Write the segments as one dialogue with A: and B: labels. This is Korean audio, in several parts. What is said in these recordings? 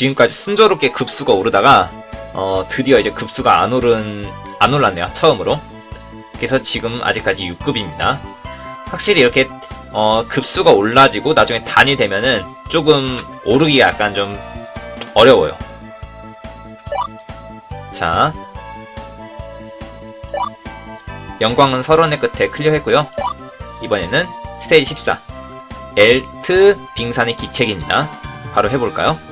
A: 지금까지 순조롭게 급수가 오르다가 어, 드디어 이제 급수가 안 오른 안 올랐네요 처음으로. 그래서 지금 아직까지 6급입니다. 확실히 이렇게 어, 급수가 올라지고 나중에 단이 되면은 조금 오르기가 약간 좀 어려워요. 자. 영광은 서론의 끝에 클리어했고요. 이번에는 스테이지 14 엘트 빙산의 기책입니다 바로 해볼까요?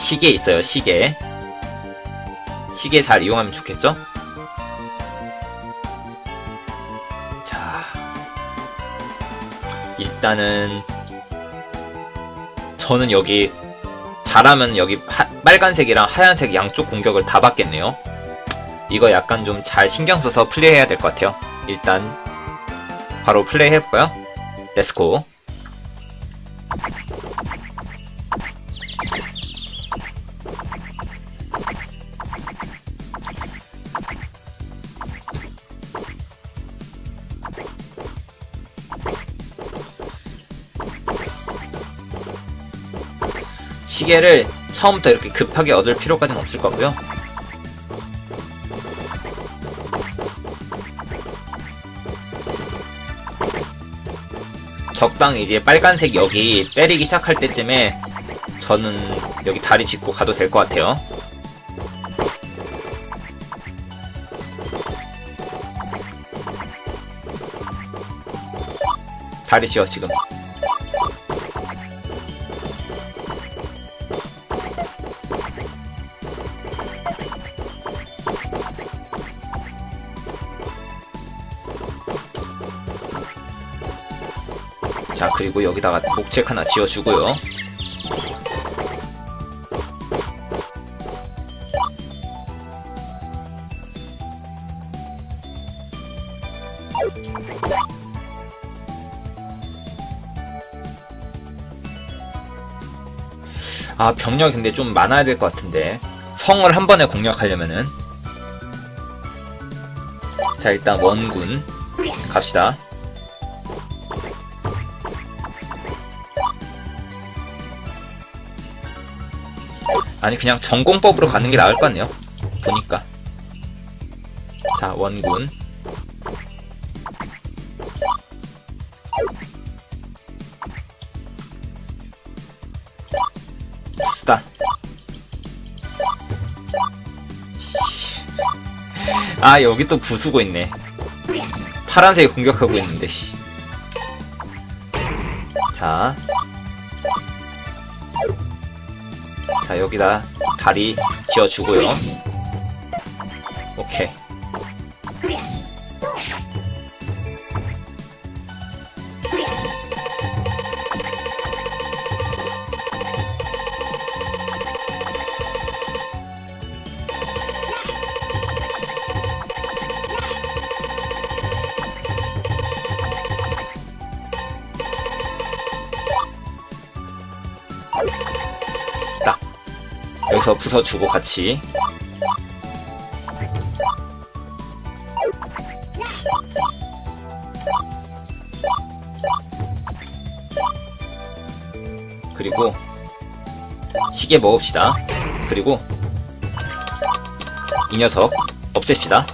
A: 시계 있어요, 시계. 시계 잘 이용하면 좋겠죠? 자. 일단은, 저는 여기, 잘하면 여기 하- 빨간색이랑 하얀색 양쪽 공격을 다 받겠네요. 이거 약간 좀 잘 신경 써서 플레이해야 될 것 같아요. 일단, 바로 플레이 해볼까요? 렛츠고. 시계를 처음부터 이렇게 급하게 얻을 필요까지는 없을 거고요. 적당히 이제 빨간색 여기 때리기 시작할 때쯤에 저는 여기 다리 짚고 가도 될 것 같아요. 다리 씌워 지금. 자 그리고 여기다가 목책 하나 지어주고요. 아 병력이 근데 좀 많아야 될 것 같은데. 성을 한 번에 공략하려면은. 자 일단 원군 갑시다 아니 그냥 전공법으로 가는 게 나을 것 같네요. 보니까. 자 원군. 수단. 아 여기 또 부수고 있네. 파란색이 공격하고 있는데 씨. 자 자, 여기다 다리 지어주고요. 여기서 부숴주고 같이. 그리고 시계 먹읍시다. 그리고 이 녀석 없앱시다.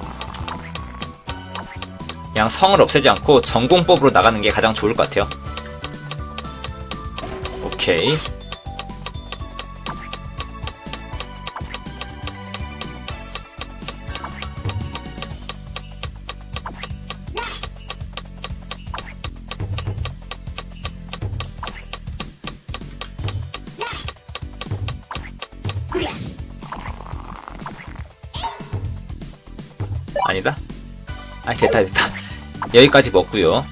A: 그냥 성을 없애지 않고 전공법으로 나가는 게 가장 좋을 것 같아요. 오케이. 됐다 됐다. 여기까지 먹고요.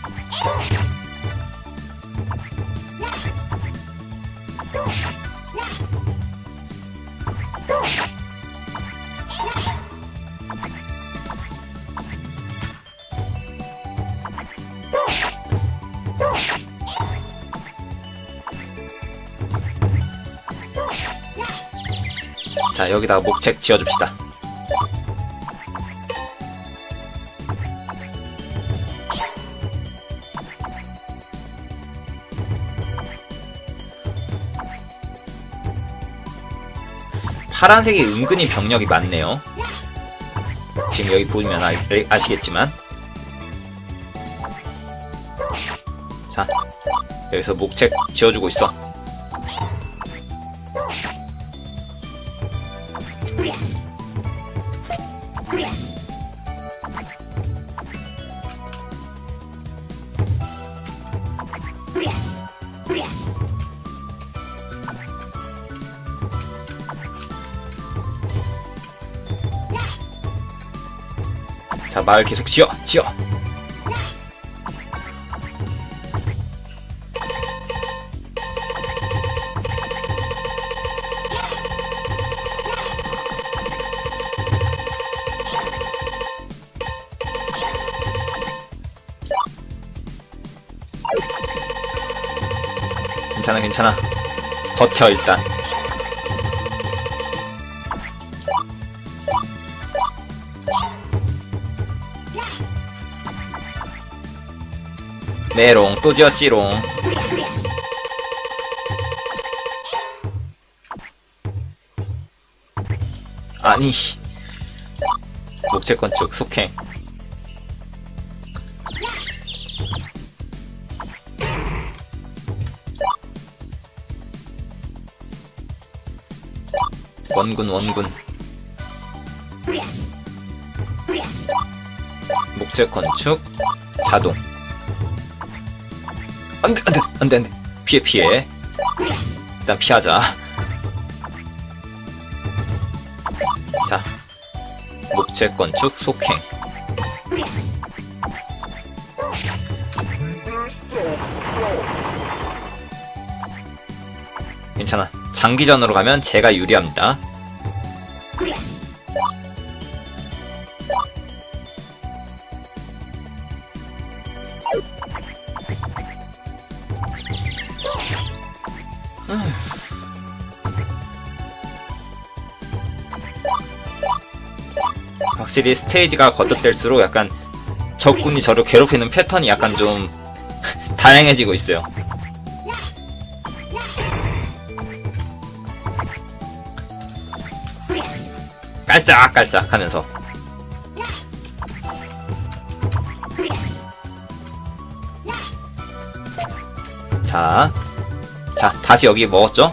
A: 자 여기다가 목책 지어줍시다. 파란색이 은근히 병력이 많네요. 지금 여기 보면 아, 아시겠지만. 자, 여기서 목책 지어주고 있어. 자, 마을 계속 지어, 지어. 괜찮아, 괜찮아. 버텨, 일단. 메롱, 또 지었지롱. 아니. 목재 건축, 속행. 원군, 원군. 목재 건축, 자동. 안돼 안돼 안돼 안돼. 피해 피해. 일단 피하자. 자 목재 건축 속행. 괜찮아. 장기전으로 가면 제가 유리합니다 확실히 스테이지가 거듭될수록 약간 적군이 저를 괴롭히는 패턴이 약간 좀 다양해지고 있어요. 깔짝깔짝 하면서. 자, 자, 다시 여기 먹었죠?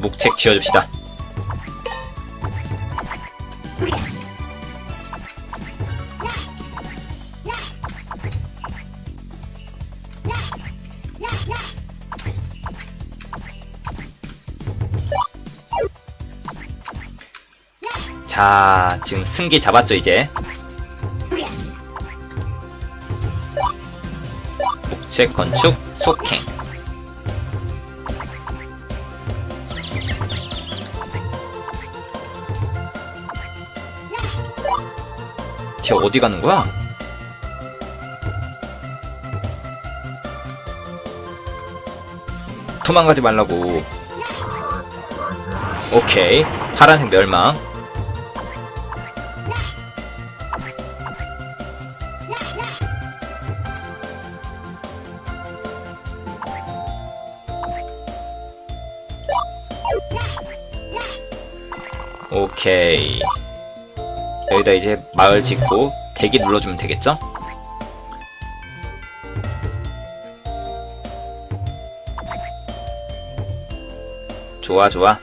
A: 목책 지어줍시다. 자, 지금 승기 잡았죠, 이제. 목재 건축, 속행. 쟤 어디 가는 거야? 도망가지 말라고. 오케이. 파란색 멸망. 오케이. 여기다 이제 마을 짓고 대기 눌러주면 되겠죠? 좋아, 좋아.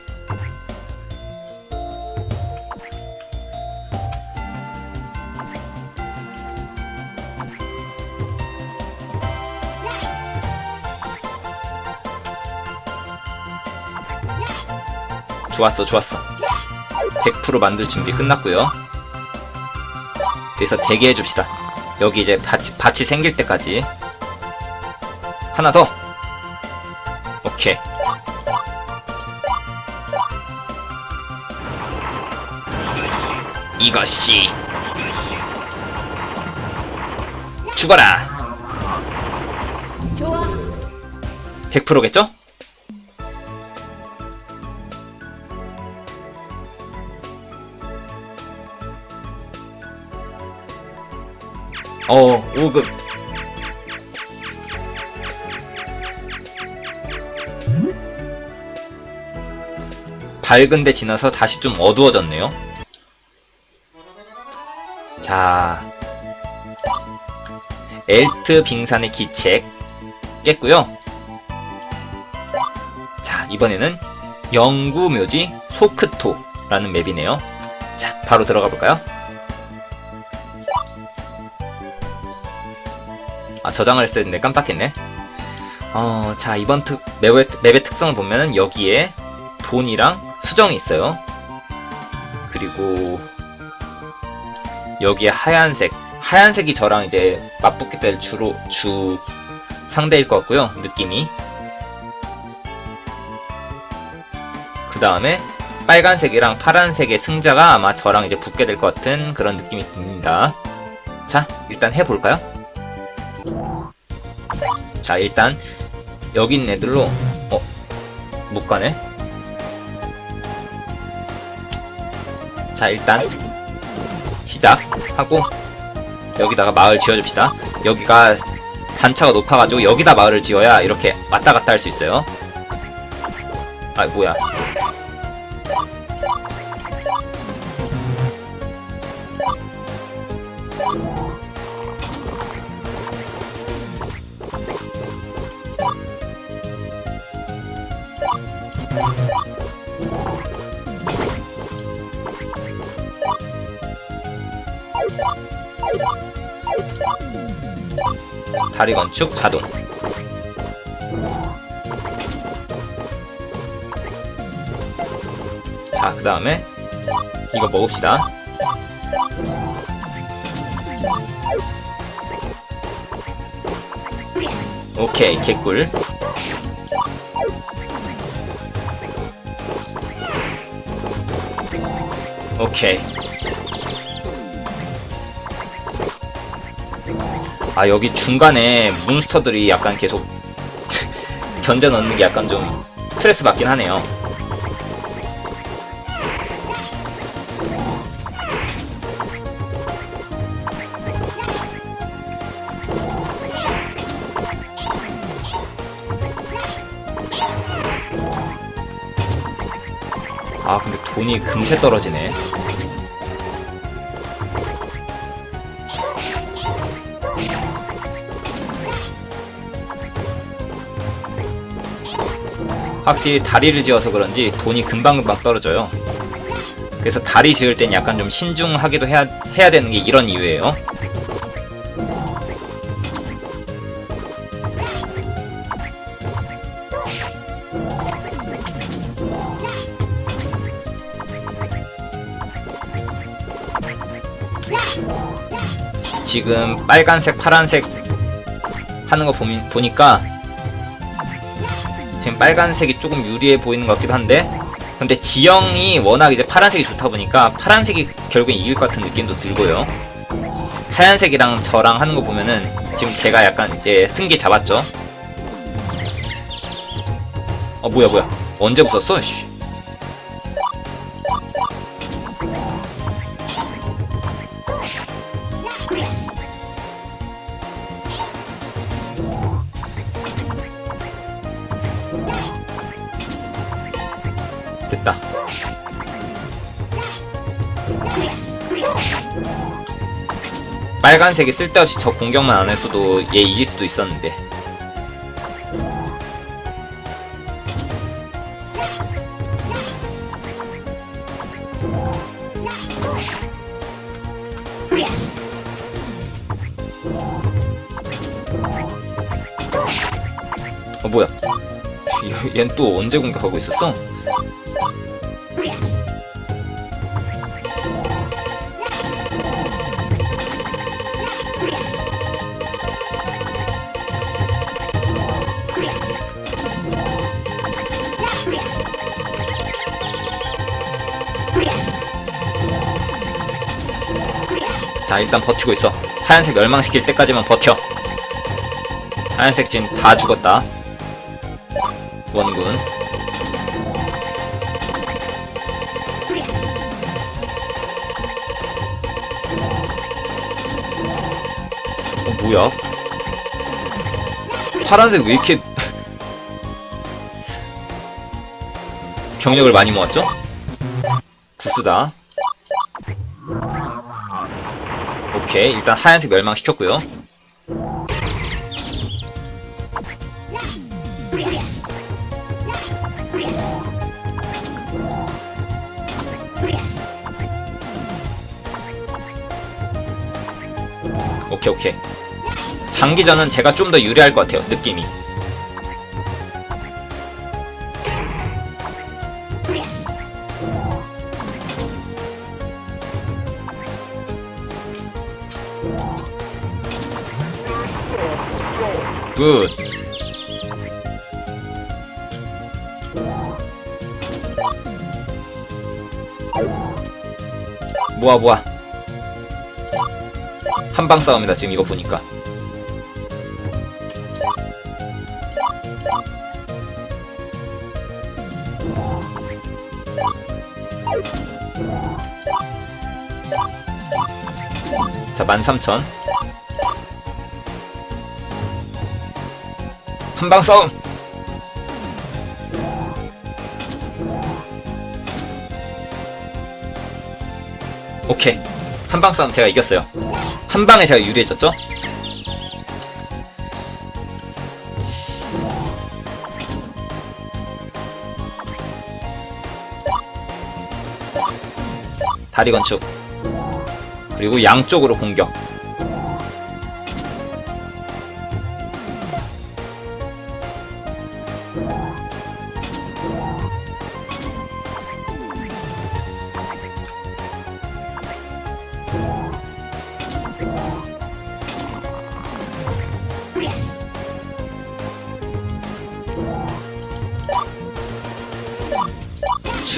A: 좋았어, 좋았어. 100% 만들 준비 끝났고요. 그래서 대기해 줍시다. 여기 이제 밭이, 밭이 생길 때까지. 하나 더. 오케이. 이것이 죽어라.
B: 좋아.
A: 100%겠죠? 어, 5급. 밝은데 지나서 다시 좀 어두워졌네요. 자, 엘트 빙산의 기책 깼고요. 자, 이번에는 영구묘지 소크토라는 맵이네요. 자, 바로 들어가 볼까요? 아, 저장을 했을 텐데 깜빡했네. 어, 자, 이번 특, 맵의, 맵의 특성을 보면은 여기에 돈이랑 수정이 있어요. 그리고 여기에 하얀색. 하얀색이 저랑 이제 맞붙게 될 주로, 주 상대일 것 같고요. 느낌이. 그 다음에 빨간색이랑 파란색의 승자가 아마 저랑 이제 붙게 될 것 같은 그런 느낌이 듭니다. 자, 일단 해볼까요? 자, 일단 여기 있는 애들로 어? 못 가네? 자, 일단 시작하고 여기다가 마을 지어줍시다. 여기가 단차가 높아가지고 여기다 마을을 지어야 이렇게 왔다 갔다 할 수 있어요. 아, 뭐야. 다리 건축 자동. 자, 그 다음에 이거 먹읍시다. 오케이, 개꿀. 오케이. 아, 여기 중간에 몬스터들이 약간 계속 견제 넣는 게 약간 좀 스트레스 받긴 하네요. 아, 근데 돈이 금세 떨어지네. 확실히 다리를 지어서 그런지 돈이 금방금방 떨어져요. 그래서 다리 지을 땐 약간 좀 신중하게도 해야, 해야 되는 게 이런 이유예요. 지금 빨간색, 파란색 하는 거 보미, 보니까 빨간색이 조금 유리해 보이는 것 같기도 한데 근데 지형이 워낙 이제 파란색이 좋다 보니까 파란색이 결국엔 이길 것 같은 느낌도 들고요 하얀색이랑 저랑 하는 거 보면은 지금 제가 약간 이제 승기 잡았죠 어 뭐야 뭐야 언제 부쉈어? 씨. 빨간색이 쓸데없이 저 공격만 안 했어도 얘 이길 수도 있었는데. 어 뭐야? 얘- 얜또 언제 공격하고 있었어? 자 일단 버티고 있어. 하얀색 멸망시킬 때까지만 버텨. 하얀색 지금 다 죽었다. 원군. 어 뭐야? 파란색 왜 이렇게 경력을 많이 모았죠? 구수다. 오케이, 일단 하얀색 멸망시켰고요. 오케이, 오케이. 장기전은 제가 좀 더 유리할 것 같아요, 느낌이. 굿. 모아 모아. 한방 싸움이다 지금 이거 보니까. 자, 13,000. 한방 싸움! 오케이. 한방 싸움 제가 이겼어요. 한 방에 제가 유리해졌죠? 다리 건축. 그리고 양쪽으로 공격.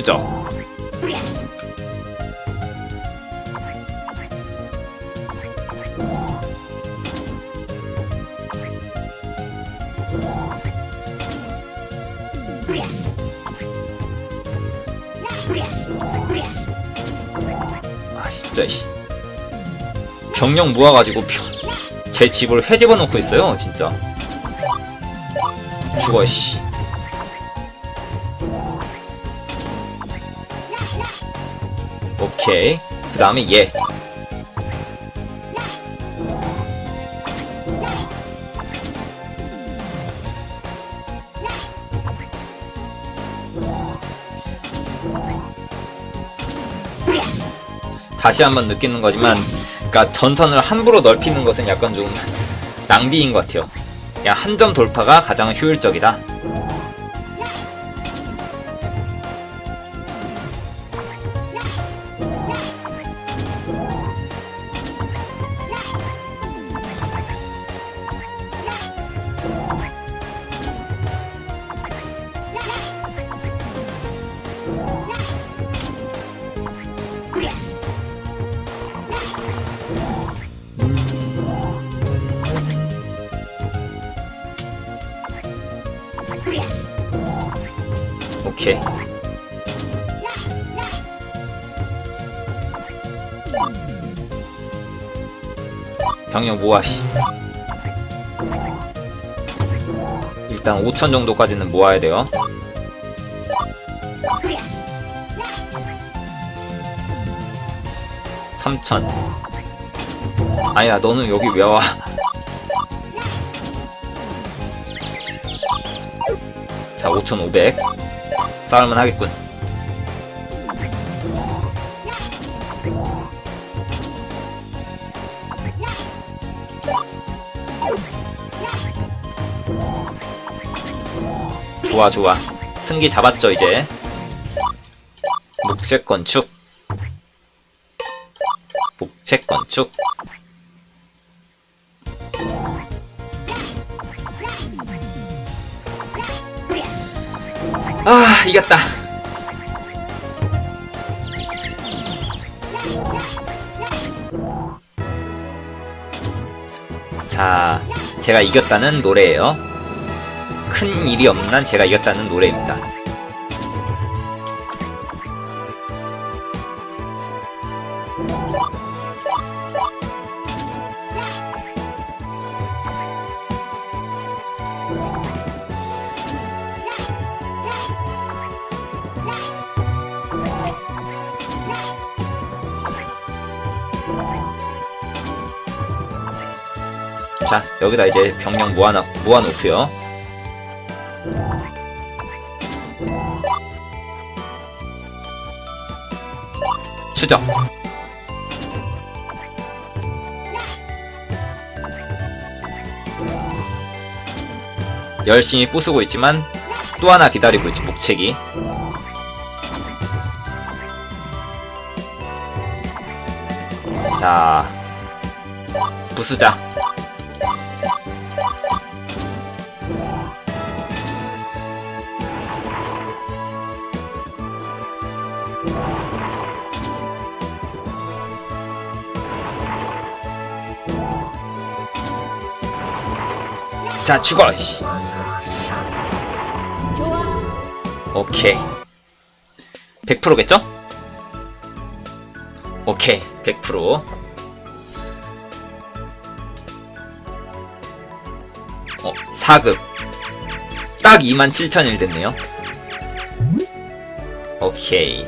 A: 추적. 아 진짜 씨. 병력 모아가지고 병- 제 집을 회집어 놓고 있어요 진짜 죽어 씨 오케이. 그 다음에 얘 다시 한번 느끼는 거지만 그러니까 전선을 함부로 넓히는 것은 약간 좀 낭비인 것 같아요. 그냥 한점 돌파가 가장 효율적이다 모아 씨. 일단 5천 정도까지는 모아야 돼요. 삼천. 아니야 너는 여기 왜 와? 자 5,500 싸울만 하겠군 좋아 좋아. 승기 잡았죠 이제. 목재 건축. 목재 건축. 아 이겼다. 자 제가 이겼다는 노래예요 큰 일이 없는 난 제가 이겼다는 노래입니다. 자 여기다 이제 병력 모아놓, 모아놓고요 추적. 열심히 부수고 있지만 또 하나 기다리고 있지 목책이 자 부수자 자 죽어 이씨. 오케이. 100%겠죠? 오케이 100%어 4급. 딱 27,000일 됐네요. 오케이